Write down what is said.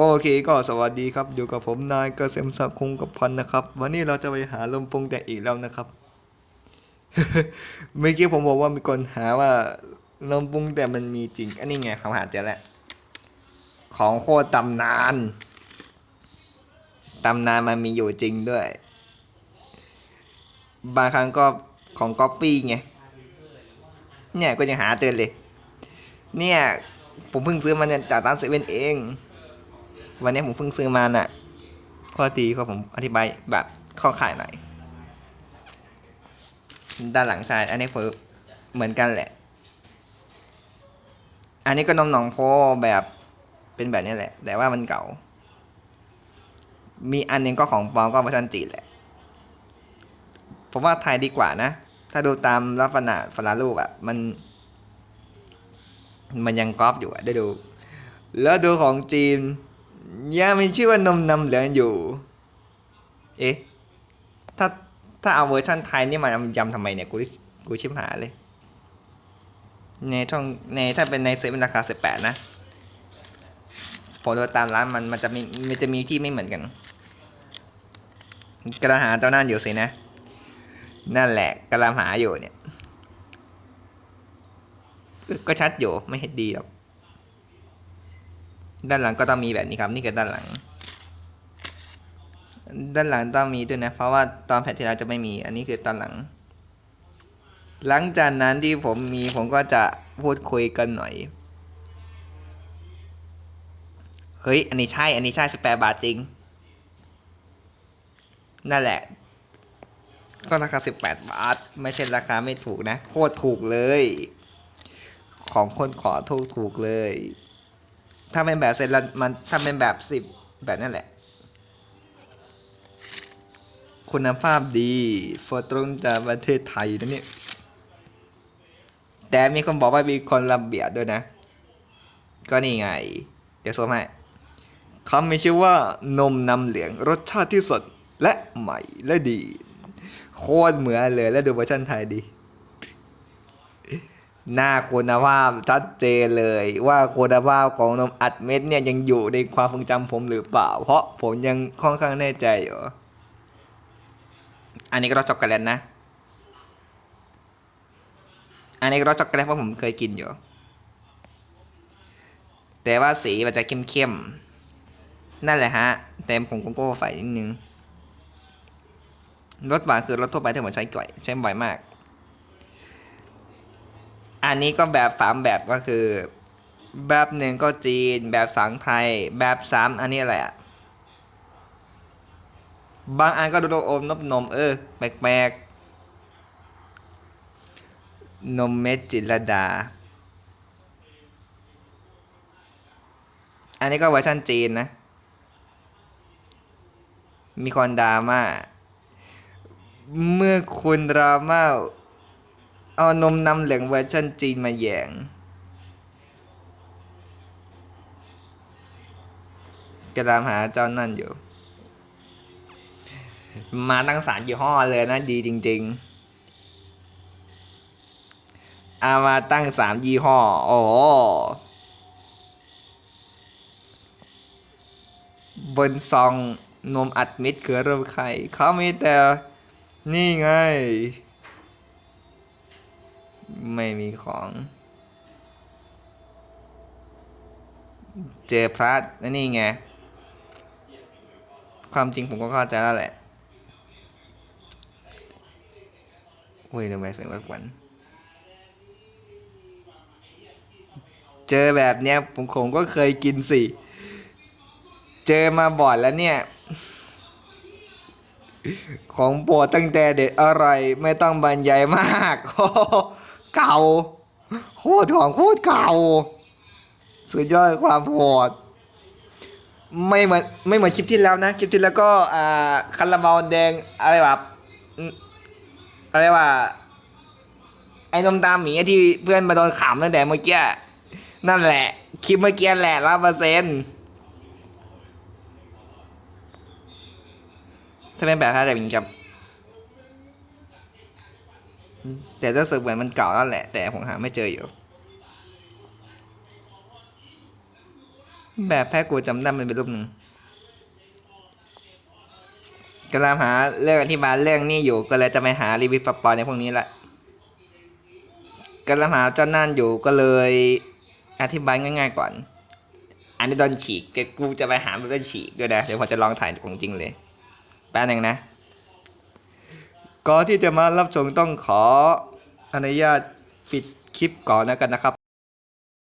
โอเคก็สวัสดีครับ อยู่กับผมนายเกษมศักดิ์คงกับพันธ์นะครับ วันนี้เราจะไปหาลมปรุงแต่งอีกแล้วนะครับ เมื่อกี้ผมบอกว่ามีคนหาว่าลมปรุงแต่มันมีจริง อันนี้ไงเขาหาเจอแล้วของโคตรตำนานตำนานมันมีอยู่จริงด้วย บางครั้งก็ของก๊อปปี้ไงเนี่ยก็ยังหาเจอเลย เนี่ย ผมเพิ่งซื้อมาเนี่ยจากร้านเซเว่นเอง วันนี้ผมเพิ่งซื้อมาน่ะข้อดีก็ผมอธิบายแบบข้าข่ายหน่อย ด้านหลังชาย อันนี้ผมเหมือนกันแหละ อันนี้ก็นมหนองโพแบบเป็นแบบนี้แหละ แต่ว่ามันเก่า มีอันหนึงก็ของปลอมก็เวอร์ชันจีนแหละ ผมว่าไทยดีกว่านะ ถ้าดูตามลักษณะฝรารูปอะมัน มันยังก๊อปอยู่อะได้ดู แล้วดูของจีน ยังมีชื่อว่านมนำเหลืองอยู่ เอ๊ะ ถ้าถ้าเอาเวอร์ชันไทยนี่มายำทำไมเนี่ย กูกูชิบหาเลย ในช่องในถ้าเป็นในเซเว่นราคาสิบแปดนะผมดูตามร้านมันมันจะมีมันจะมีที่ไม่เหมือนกัน กระหาเจ้านั่นอยู่สินะ นั่นแหละกำลังหาอยู่เนี่ย ก็ชัดอยู่ไม่เห็นดีหรอก ด้านหลังก็ต้องมีแบบนี้ครับ นี่คือด้านหลัง ด้านหลังต้องมีด้วยนะ เพราะว่าตอนแผ่นที่เราจะไม่มี อันนี้คือตอนหลัง หลังจากนั้นที่ผมมีผมก็จะพูดคุยกันหน่อย เฮ้ย อันนี้ใช่ อันนี้ใช่สิบแปดบาทจริง นั่นแหละ ก็ราคาสิบแปดบาท ไม่ใช่ราคาไม่ถูกนะ โคตรถูกเลย ของคนขอถูกถูกเลย ถ้าเป็นแบบเซนละมันถ้าเป็นแบบสิบแบบนั่นแหละ คุณภาพดีโฟตรงจากประเทศไทยนะเนี่ยแต่มีคนบอกว่ามีคนระเบียดด้วยนะ ก็นี่ไง เดี๋ยวโซมให้เขามีชื่อว่านมนำเหลืองรสชาติที่สดและใหม่และดี โคตรเหมือนเลยแล้วดูเวอร์ชันไทยดี หน้าคุณภาพชัดเจนเลยว่าคุณภาพของนมอัดเม็ดเนี่ยยังอยู่ในความทรงจำผมหรือเปล่า เพราะผมยังค่อนข้างแน่ใจอยู่อันนี้ก็รสช็อกโกแลตนะ อันนี้ก็รสช็อกโกแลตเพราะผมเคยกินอยู่ แต่ว่าสีมันจะเข้มๆ นั่นแหละฮะ แต่ผมโกโก้ใส่นิดนึง รสหวานคือรสทั่วไปที่ผมใช้ก่อย ใช้บ่อยมาก อันนี้ก็แบบสามแบบก็คือ แบบหนึ่งก็จีน แบบสังไทย แบบสามอันนี้อะไรอะบางอันก็ดูโดอมนบนมเออแปลกๆ นมเม็ดจิรดา อันนี้ก็เวอร์ชันจีนนะ มีคนดราม่า เมื่อคุณดราม่า เอานมนำเหลืองเวอร์ชันจีนมาแยงกำลังหาเจ้านั่นอยู่ มาตั้งสารยี่ห้อเลยนะดีจริง ๆเอามาตั้งสามยี่ห้อ โอ้โหบนซองนมอัดเม็ดคือรูปไข่เขามีแต่ นี่ไง ไม่มีของ เจอพระนั่นนี่ไง ความจริงผมก็เข้าใจแล้วแหละโอ้ยทำไมเสียงรบกวนเจอแบบเนี้ยผมคงก็เคยกินสิ เจอมาบ่อยแล้วเนี่ย ของโปรดตั้งแต่เด็กอร่อย ไม่ต้องบรรยายมากโเก่า โคตรของโคตรเก่า สุดยอดความโหดไม่เหมือนไม่เหมือนคลิปที่แล้วนะ คลิปที่แล้วก็อ่าคาราบาวแดงอะไรแบบอะไรว่าไอ้นมตามหมีที่เพื่อนมาโดนขำตั้งแต่เมื่อกี้นั่นแหละ คลิปเมื่อกี้แหละร้อยเปอร์เซ็นต์ถ้าเป็นแบบถ้าแบบนี้ครับ แต่รู้สึกเหมือนมันเก่าแล้วแหละ แต่ผมหาไม่เจออยู่ แบบแพ้กูจำได้มันเป็นรูปหนึ่งกำลังหาเรื่องอธิบายเรื่องนี้อยู่ ก็เลยจะไปหารีวิวสปอยในพวกนี้แหละกำลังหาเจ้านั่นอยู่ก็เลยอธิบายง่าย ๆ ก่อน อันนี้โดนฉีกกูจะไปหามันโดนฉีกด้วยนะ เดี๋ยวผมจะลองถ่ายของจริงเลย แป๊บหนึงนะ ก่อนที่จะมารับชมต้องขออนุญาตปิดคลิปก่อนนะกันนะครับ